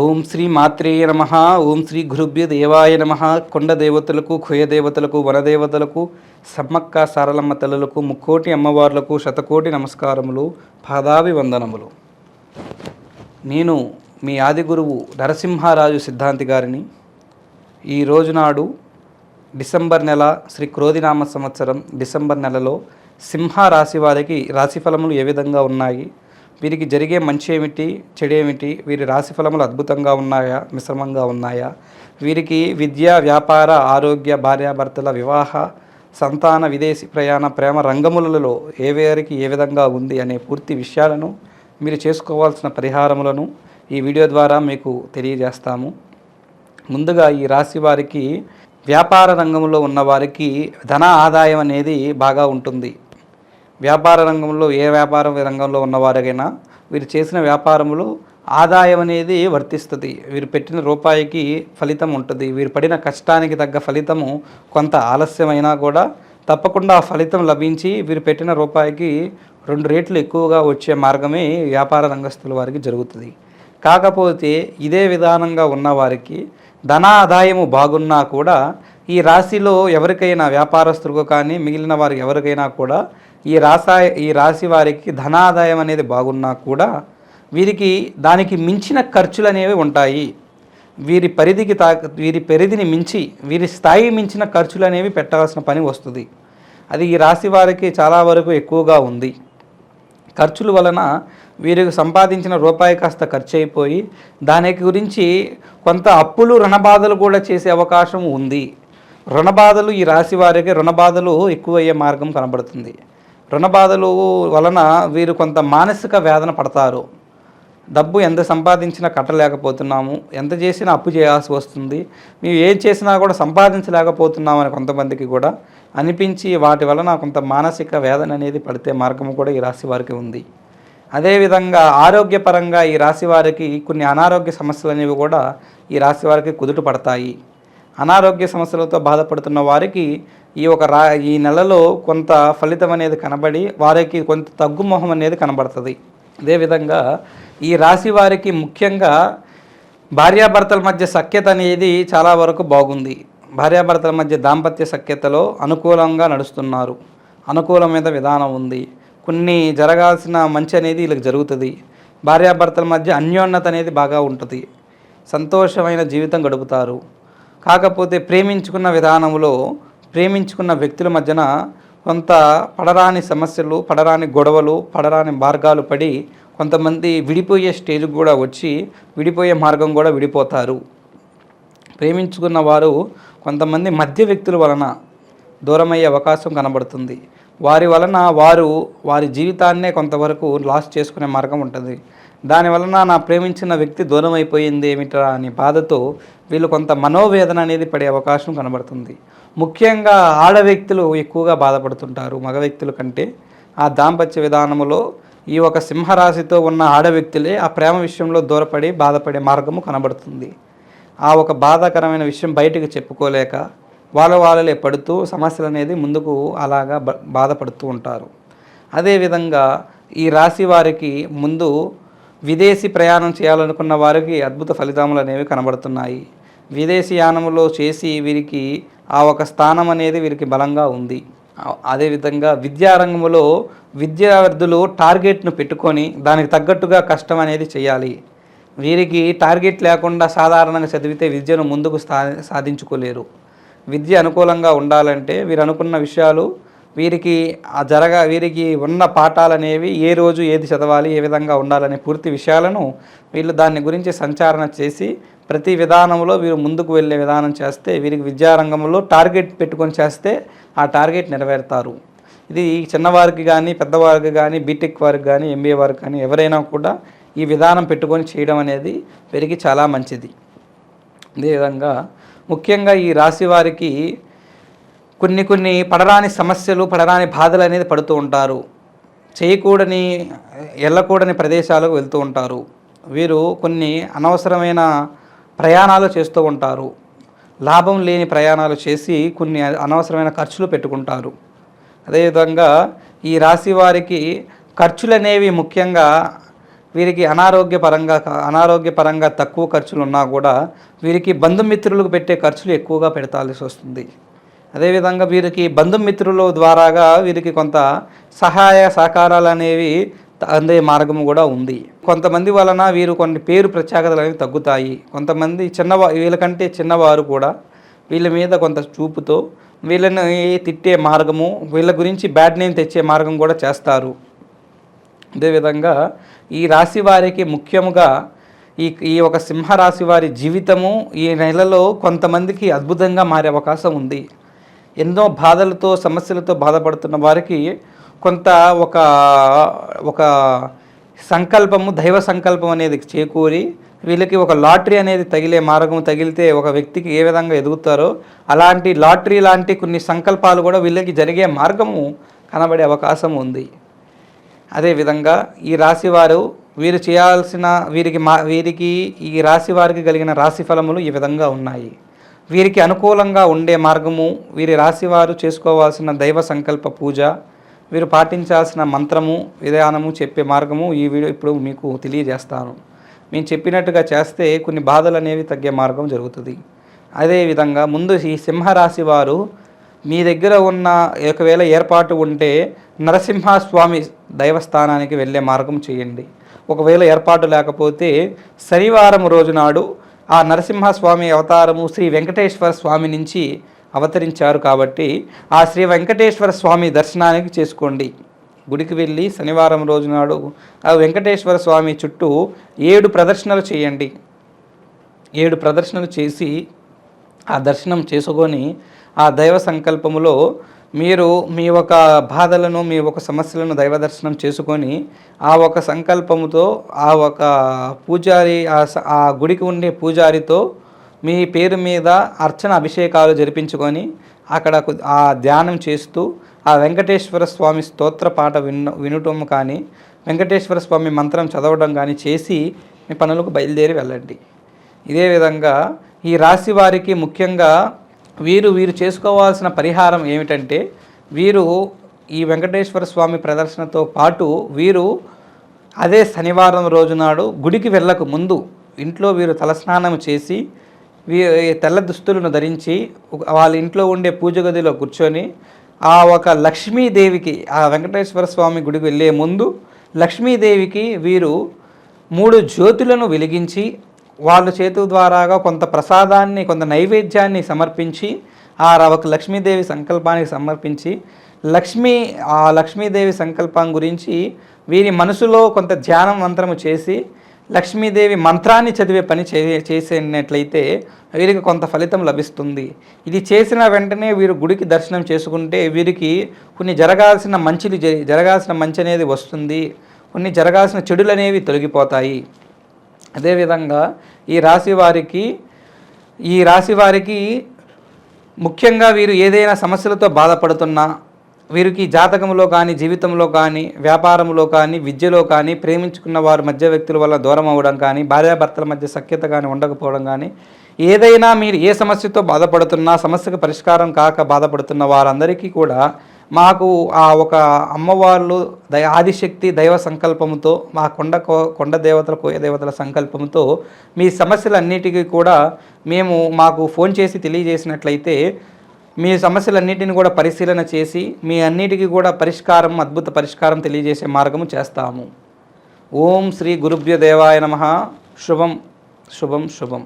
ఓం శ్రీ మాత్రేయ నమ ఓం శ్రీ గురుభ్య దేవాయ నమ కొండ దేవతలకు ఖుయ దేవతలకు వనదేవతలకు సమ్మక్క సారలమ్మ తల్లులకు ముక్కోటి అమ్మవార్లకు శతకోటి నమస్కారములు పాదాభివందనములు. నేను మీ ఆది గురువు నరసింహారాజు సిద్ధాంతి గారిని. ఈ రోజు నాడు డిసెంబర్ నెల శ్రీ క్రోధినామ సంవత్సరం డిసెంబర్ నెలలో సింహ రాశి వారికి రాశిఫలములు ఏ విధంగా ఉన్నాయి? వీరికి జరిగే మంచి ఏమిటి చెడు ఏమిటి వీరి రాశి ఫలములు అద్భుతంగా ఉన్నాయా మిశ్రమంగా ఉన్నాయా? వీరికి విద్య వ్యాపార ఆరోగ్య భార్యాభర్తల వివాహ సంతాన విదేశీ ప్రయాణ ప్రేమ రంగములలో ఏ వారికి ఏ విధంగా ఉంది అనే పూర్తి విషయాలను మీరు చేసుకోవాల్సిన పరిహారములను ఈ వీడియో ద్వారా మీకు తెలియజేస్తాము. ముందుగా ఈ రాశి వారికి వ్యాపార రంగంలో ఉన్న వారికి ధన ఆదాయం అనేది బాగా ఉంటుంది. వ్యాపార రంగంలో ఏ వ్యాపార రంగంలో ఉన్నవారికైనా వీరు చేసిన వ్యాపారములు ఆదాయం అనేది వర్తిస్తుంది. వీరు పెట్టిన రూపాయికి ఫలితం ఉంటుంది. వీరు పడిన కష్టానికి తగ్గ ఫలితము కొంత ఆలస్యమైనా కూడా తప్పకుండా ఆ ఫలితం లభించి వీరు పెట్టిన రూపాయికి రెండు రేట్లు ఎక్కువగా వచ్చే మార్గమే వ్యాపార రంగస్తుల వారికి జరుగుతుంది. కాకపోతే ఇదే విధానంగా ఉన్నవారికి ధన ఆదాయము బాగున్నా కూడా ఈ రాశిలో ఎవరికైనా వ్యాపారస్తులకు కానీ మిగిలిన వారికి ఎవరికైనా కూడా ఈ రాసా ఈ రాశి వారికి ధనాదాయం అనేది బాగున్నా కూడా వీరికి దానికి మించిన ఖర్చులు అనేవి ఉంటాయి. వీరి పరిధికి తా వీరి పరిధిని మించి వీరి స్థాయి మించిన ఖర్చులు అనేవి పెట్టాల్సిన పని వస్తుంది. అది ఈ రాశి వారికి చాలా వరకు ఎక్కువగా ఉంది. ఖర్చుల వలన వీరికి సంపాదించిన రూపాయి కాస్త ఖర్చు అయిపోయి దాని గురించి కొంత అప్పులు రుణబాధలు కూడా చేసే అవకాశం ఉంది. రుణబాధలు ఈ రాశి వారికి రుణబాధలు ఎక్కువయ్యే మార్గం కనబడుతుంది. రుణ బాధలు వలన వీరు కొంత మానసిక వేదన పడతారు. డబ్బు ఎంత సంపాదించినా కట్టలేకపోతున్నాము. ఎంత చేసినా అప్పు చేయాల్సి వస్తుంది. మేము ఏం చేసినా కూడా సంపాదించలేకపోతున్నామని కొంతమందికి కూడా అనిపించి వాటి వలన కొంత మానసిక వేదన అనేది పడితే మార్గం కూడా ఈ రాశి వారికి ఉంది. అదేవిధంగా ఆరోగ్యపరంగా ఈ రాశి వారికి కొన్ని అనారోగ్య సమస్యలు అనేవి కూడా ఈ రాశి వారికి కుదుట పడతాయి. అనారోగ్య సమస్యలతో బాధపడుతున్న వారికి ఈ ఒక రా ఈ నెలలో కొంత ఫలితం అనేది కనబడి వారికి కొంత తగ్గుమొహం అనేది కనబడుతుంది. అదేవిధంగా ఈ రాశి వారికి ముఖ్యంగా భార్యాభర్తల మధ్య సఖ్యత అనేది చాలా వరకు బాగుంది. భార్యాభర్తల మధ్య దాంపత్య సఖ్యతలో అనుకూలంగా నడుస్తున్నారు. అనుకూలమైన విధానం ఉంది. కొన్ని జరగాల్సిన మంచి అనేది వీళ్ళకి జరుగుతుంది. భార్యాభర్తల మధ్య అన్యోన్యత అనేది బాగా ఉంటుంది. సంతోషమైన జీవితం గడుపుతారు. కాకపోతే ప్రేమించుకున్న విధానంలో ప్రేమించుకున్న వ్యక్తుల మధ్యన కొంత పడరాని సమస్యలు పడరాని గొడవలు పడరాని మార్గాలు పడి కొంతమంది విడిపోయే స్టేజ్కి కూడా వచ్చి విడిపోయే మార్గం కూడా విడిపోతారు. ప్రేమించుకున్న వారు కొంతమంది మధ్య వ్యక్తుల వలన దూరమయ్యే అవకాశం కనబడుతుంది. వారి వలన వారు వారి జీవితాన్నే కొంతవరకు లాస్ చేసుకునే మార్గం ఉంటుంది. దాని వలన నా ప్రేమించిన వ్యక్తి దూరం అయిపోయింది ఏమిట్రా అనే బాధతో వీళ్ళు కొంత మనోవేదన అనేది పడే అవకాశం కనబడుతుంది. ముఖ్యంగా ఆడ వ్యక్తులు ఎక్కువగా బాధపడుతుంటారు మగ వ్యక్తుల కంటే. ఆ దాంపత్య విధానములో ఈ ఒక సింహరాశితో ఉన్న ఆడ వ్యక్తులే ఆ ప్రేమ విషయంలో దూరపడి బాధపడే మార్గము కనబడుతుంది. ఆ ఒక బాధాకరమైన విషయం బయటకు చెప్పుకోలేక వాళ్ళ వాళ్ళలే పడుతూ సమస్యలు అనేది ముందుకు అలాగా బాధపడుతూ ఉంటారు. అదేవిధంగా ఈ రాశి వారికి ముందు విదేశీ ప్రయాణం చేయాలనుకున్న వారికి అద్భుత ఫలితములు అనేవి కనబడుతున్నాయి. విదేశీ యానములో చేసి వీరికి ఆ ఒక స్థానం అనేది వీరికి బలంగా ఉంది. అదేవిధంగా విద్యారంగంలో విద్యార్థులు టార్గెట్ను పెట్టుకొని దానికి తగ్గట్టుగా కష్టం అనేది చేయాలి. వీరికి టార్గెట్ లేకుండా సాధారణంగా చదివితే విద్యను ముందుకు సాధించుకోలేరు. విద్య అనుకూలంగా ఉండాలంటే వీరు అనుకున్న విషయాలు వీరికి ఆ జరగ వీరికి ఉన్న పాఠాలు అనేవి ఏ రోజు ఏది చదవాలి ఏ విధంగా ఉండాలనే పూర్తి విషయాలను వీళ్ళు దాని గురించి సంచారణ చేసి ప్రతి విధానంలో వీరు ముందుకు వెళ్ళే విధానం చేస్తే వీరికి విద్యారంగంలో టార్గెట్ పెట్టుకొని చేస్తే ఆ టార్గెట్ నెరవేరుతారు. ఇది చిన్నవారికి కానీ పెద్దవారికి కానీ బీటెక్ వారికి కానీ ఎంబీఏ వారికి కానీ ఎవరైనా కూడా ఈ విధానం పెట్టుకొని చేయడం అనేది వీరికి చాలా మంచిది. అదేవిధంగా ముఖ్యంగా ఈ రాశి వారికి కొన్ని కొన్ని పడరాని సమస్యలు పడరాని బాధలు అనేది పడుతూ ఉంటారు. చేయకూడని వెళ్ళకూడని ప్రదేశాలకు వెళ్తూ ఉంటారు. వీరు కొన్ని అనవసరమైన ప్రయాణాలు చేస్తూ ఉంటారు. లాభం లేని ప్రయాణాలు చేసి కొన్ని అనవసరమైన ఖర్చులు పెట్టుకుంటారు. అదేవిధంగా ఈ రాశి వారికి ఖర్చులు అనేవి ముఖ్యంగా వీరికి అనారోగ్యపరంగా అనారోగ్యపరంగా తక్కువ ఖర్చులు ఉన్నా కూడా వీరికి బంధుమిత్రులకు పెట్టే ఖర్చులు ఎక్కువగా పెడతాల్సి వస్తుంది. అదేవిధంగా వీరికి బంధుమిత్రుల ద్వారాగా వీరికి కొంత సహాయ సహకారాలు అనేవి అందే మార్గం కూడా ఉంది. కొంతమంది వలన వీరు కొన్ని పేరు ప్రత్యేకతలు అనేవి తగ్గుతాయి. కొంతమంది చిన్నవా వీళ్ళకంటే చిన్నవారు కూడా వీళ్ళ మీద కొంత చూపుతో వీళ్ళని తిట్టే మార్గము వీళ్ళ గురించి బ్యాడ్ నేమ్ తెచ్చే మార్గం కూడా చేస్తారు. అదేవిధంగా ఈ రాశి వారికి ముఖ్యముగా ఈ ఈ ఒక సింహరాశి వారి జీవితము ఈ నెలలో కొంతమందికి అద్భుతంగా మారే అవకాశం ఉంది. ఎన్నో బాధలతో సమస్యలతో బాధపడుతున్న వారికి కొంత ఒక ఒక సంకల్పము దైవ సంకల్పం అనేది చేకూరి వీళ్ళకి ఒక లాటరీ అనేది తగిలే మార్గం తగిలితే ఒక వ్యక్తికి ఏ విధంగా ఎదుగుతారో అలాంటి లాటరీ లాంటి కొన్ని సంకల్పాలు కూడా వీళ్ళకి జరిగే మార్గము కనబడే అవకాశం ఉంది. అదేవిధంగా ఈ రాశి వారు వీరు చేయాల్సిన వీరికి మా వీరికి ఈ రాశి వారికి కలిగిన రాశి ఫలములు ఈ విధంగా ఉన్నాయి. వీరికి అనుకూలంగా ఉండే మార్గము వీరి రాశివారు చేసుకోవాల్సిన దైవ సంకల్ప పూజ వీరు పాటించాల్సిన మంత్రము విధానము చెప్పే మార్గము ఈ వీడియో ఇప్పుడు మీకు తెలియజేస్తాను. మేము చెప్పినట్టుగా చేస్తే కొన్ని బాధలు అనేవి తగ్గే మార్గం జరుగుతుంది. అదేవిధంగా ముందు ఈ సింహరాశి వారు మీ దగ్గర ఉన్న ఒకవేళ ఏర్పాటు ఉంటే నరసింహస్వామి దైవస్థానానికి వెళ్ళే మార్గం చేయండి. ఒకవేళ ఏర్పాటు లేకపోతే శనివారం రోజు నాడు ఆ నరసింహస్వామి అవతారము శ్రీ వెంకటేశ్వర స్వామి నుంచి అవతరించారు కాబట్టి ఆ శ్రీ వెంకటేశ్వర స్వామి దర్శనానికి చేసుకోండి. గుడికి వెళ్ళి శనివారం రోజు నాడు ఆ వెంకటేశ్వర స్వామి చుట్టూ ఏడు ప్రదర్శనలు చేయండి. ఏడు ప్రదర్శనలు చేసి ఆ దర్శనం చేసుకొని ఆ దైవ సంకల్పములో మీరు మీ ఒక బాధలను మీ ఒక సమస్యలను దైవ దర్శనం చేసుకొని ఆ ఒక సంకల్పముతో ఆ ఒక పూజారి ఆ గుడికి ఉండే పూజారితో మీ పేరు మీద అర్చన అభిషేకాలు జరిపించుకొని అక్కడ ఆ ధ్యానం చేస్తూ ఆ వెంకటేశ్వర స్వామి స్తోత్ర పాట విన వినటం కానీ వెంకటేశ్వర స్వామి మంత్రం చదవడం కానీ చేసి మీ పనులకు బయలుదేరి వెళ్ళండి. ఇదే విధంగా ఈ రాశి వారికి ముఖ్యంగా వీరు వీరు చేసుకోవాల్సిన పరిహారం ఏమిటంటే వీరు ఈ వెంకటేశ్వర స్వామి ప్రదర్శనతో పాటు వీరు అదే శనివారం రోజు నాడు గుడికి వెళ్ళక ముందు ఇంట్లో వీరు తలస్నానం చేసి వీ తెల్ల దుస్తులను ధరించి వాళ్ళ ఇంట్లో ఉండే పూజ గదిలో కూర్చొని ఆ ఒక లక్ష్మీదేవికి ఆ వెంకటేశ్వర స్వామి గుడికి వెళ్ళే ముందు లక్ష్మీదేవికి వీరు మూడు జ్యోతులను వెలిగించి వాళ్ళ చేతు ద్వారాగా కొంత ప్రసాదాన్ని కొంత నైవేద్యాన్ని సమర్పించి ఆ రవకు లక్ష్మీదేవి సంకల్పానికి సమర్పించి లక్ష్మీ ఆ లక్ష్మీదేవి సంకల్పం గురించి వీరి మనసులో కొంత ధ్యానం మంత్రము చేసి లక్ష్మీదేవి మంత్రాన్ని చదివే పని చే చేసినట్లయితే వీరికి కొంత ఫలితం లభిస్తుంది. ఇది చేసిన వెంటనే వీరు గుడికి దర్శనం చేసుకుంటే వీరికి కొన్ని జరగాల్సిన మంచిలు జరగాల్సిన మంచి అనేది వస్తుంది. కొన్ని జరగాల్సిన చెడులు అనేవి తొలగిపోతాయి. అదేవిధంగా ఈ రాశి వారికి ఈ రాశి వారికి ముఖ్యంగా వీరు ఏదైనా సమస్యలతో బాధపడుతున్నా వీరికి జాతకంలో కానీ జీవితంలో కానీ వ్యాపారంలో కానీ విద్యలో కానీ ప్రేమించుకున్న వారు మధ్య వ్యక్తుల వల్ల దూరం అవ్వడం కానీ భార్యాభర్తల మధ్య సఖ్యత కానీ ఉండకపోవడం కానీ ఏదైనా మీరు ఏ సమస్యతో బాధపడుతున్నా సమస్యకు పరిష్కారం కాక బాధపడుతున్న వారందరికీ కూడా మాకు ఆ ఒక అమ్మవార్లు దయ ఆదిశక్తి దైవ సంకల్పంతో మా కొండ కొండ దేవతల కోయ దేవతల సంకల్పంతో మీ సమస్యలన్నిటికీ కూడా మేము మాకు ఫోన్ చేసి తెలియజేసినట్లయితే మీ సమస్యలన్నిటిని కూడా పరిశీలన చేసి మీ అన్నిటికీ కూడా పరిష్కారం అద్భుత పరిష్కారం తెలియజేసే మార్గము చేస్తాము. ఓం శ్రీ గురుభ్య దేవాయ నమ. శుభం శుభం శుభం.